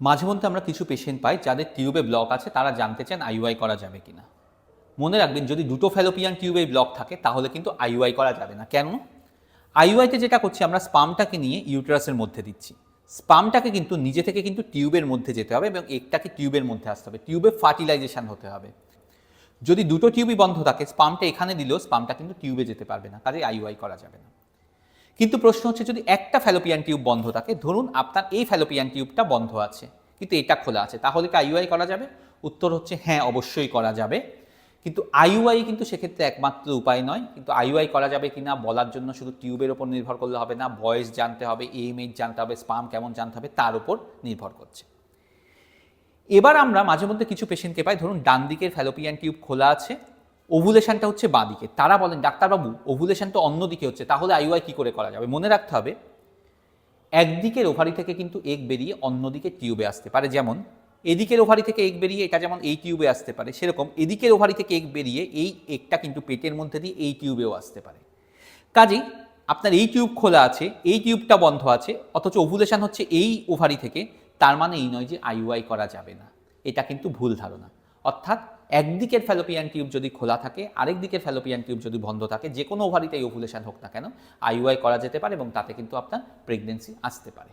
মাঝে মধ্যে আমরা কিছু পেশেন্ট পাই যাদের টিউবে ব্লক আছে, তারা জানতে চান আইউআই করা যাবে কিনা। মনে রাখবেন, যদি দুটো ফ্যালোপিয়ান টিউবে ব্লক থাকে, তাহলে কিন্তু আইউআই করা যাবে না। কেন? আইউআইতে যেটা করছি, আমরা স্পামটাকে নিয়ে ইউটেরাসের মধ্যে দিচ্ছি। স্পামটাকে কিন্তু নিজে থেকে কিন্তু টিউবের মধ্যে যেতে হবে এবং একটাকে টিউবের মধ্যে আসতে হবে। টিউবে ফার্টিলাইজেশন হতে হবে। যদি দুটো টিউবই বন্ধ থাকে স্পামটা এখানে দিলেও স্পামটা কিন্তু টিউবে যেতে পারবে না কাজে আইউআই করা যাবে না। কিন্তু প্রশ্ন হচ্ছে, যদি একটা ফ্যালোপিয়ান টিউব বন্ধ থাকে, ধরুন আপনার এই ফ্যালোপিয়ান টিউবটা বন্ধ আছে, কিন্তু এটা খোলা আছে, তাহলে কি আইউআই করা যাবে? উত্তর হচ্ছে হ্যাঁ অবশ্যই করা যাবে। কিন্তু আইউআই কিন্তু সেক্ষেত্রে একমাত্র উপায় নয়, কিন্তু আইউআই করা যাবে কিনা, বলার জন্য শুধু টিউবের ওপর নির্ভর করলে হবে না, ভয়েস জানতে হবে এমএইচ জানতে হবে, স্পাম কেমন জানতে হবে, তার উপর নির্ভর করছে। এবার আমরা মাঝে মধ্যে কিছু পেশেন্টকে পাই, ধরুন ডান দিকের ফ্যালোপিয়ান টিউব খোলা আছে ওভুলেশনটা হচ্ছে বাঁ দিকে। তারা বলেন, ডাক্তারবাবু ওভুলেশন তো অন্য দিকে হচ্ছে তাহলে আইওআই কি করে করা যাবে? মনে রাখতে হবে, একদিকের ওভারি থেকে কিন্তু এগ বেরিয়ে অন্যদিকে টিউবে আসতে পারে। যেমন, এদিকের ওভারি থেকে এগ বেরিয়ে এটা যেমন এই টিউবে আসতে পারে, সেরকম এদিকের ওভারি থেকে এগ বেরিয়ে এই এগটা কিন্তু পেটের মধ্যে দিয়ে এই টিউবেও আসতে পারে। কাজেই, আপনার এই টিউব খোলা আছে, এই টিউবটা বন্ধ আছে, অথচ ওভুলেশন হচ্ছে এই ওভারি থেকে, তার মানে এই নয় যে আইউআই করা যাবে না। এটা কিন্তু ভুল ধারণা। অর্থাৎ একদিকের ফ্যালোপিয়ান টিউব যদি খোলা থাকে, আরেক দিকের ফ্যালোপিয়ান টিউব যদি বন্ধ থাকে, যে কোনো ওভারিতেই ওভুলেশন হোক না কেন আইওয়াই করা যেতে পারে এবং তাতে কিন্তু আপনার প্রেগনেন্সি আসতে পারে।